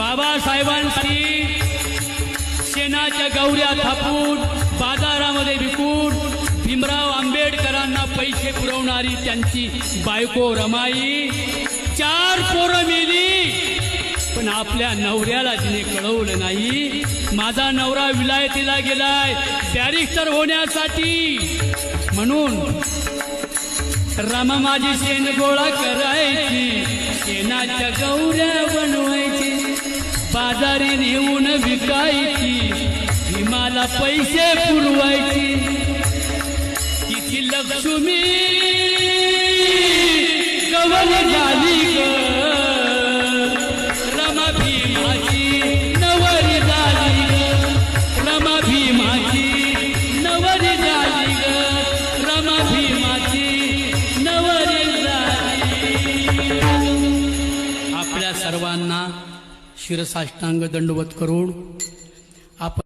बाबासाहेबांशी शेणाच्या गौऱ्या थापून बाजारामध्ये विकून भीमराव आंबेडकरांना पैसे पुरवणारी त्यांची बायको रमाई. चार पोरं मेली पण आपल्या नवऱ्याला तिने कळवलं नाही. माझा नवरा विलायतीला गेलाय बॅरिस्टर होण्यासाठी. म्हणून रामा माझी शेण गोळा करायची. शेणाच्या गौऱ्या बाजारी नेऊन विकायची भीमाला पैसे पुरवायची. तिची लक्ष्मी गवल झाली ग. रमा भीमाची नवरी झाली ग. रमा भीमाची नवरी झाली ग. रमा भीमाची नवरी झाली. आपल्या सर्वांना शिरसाष्टांग दंडवत करून आपण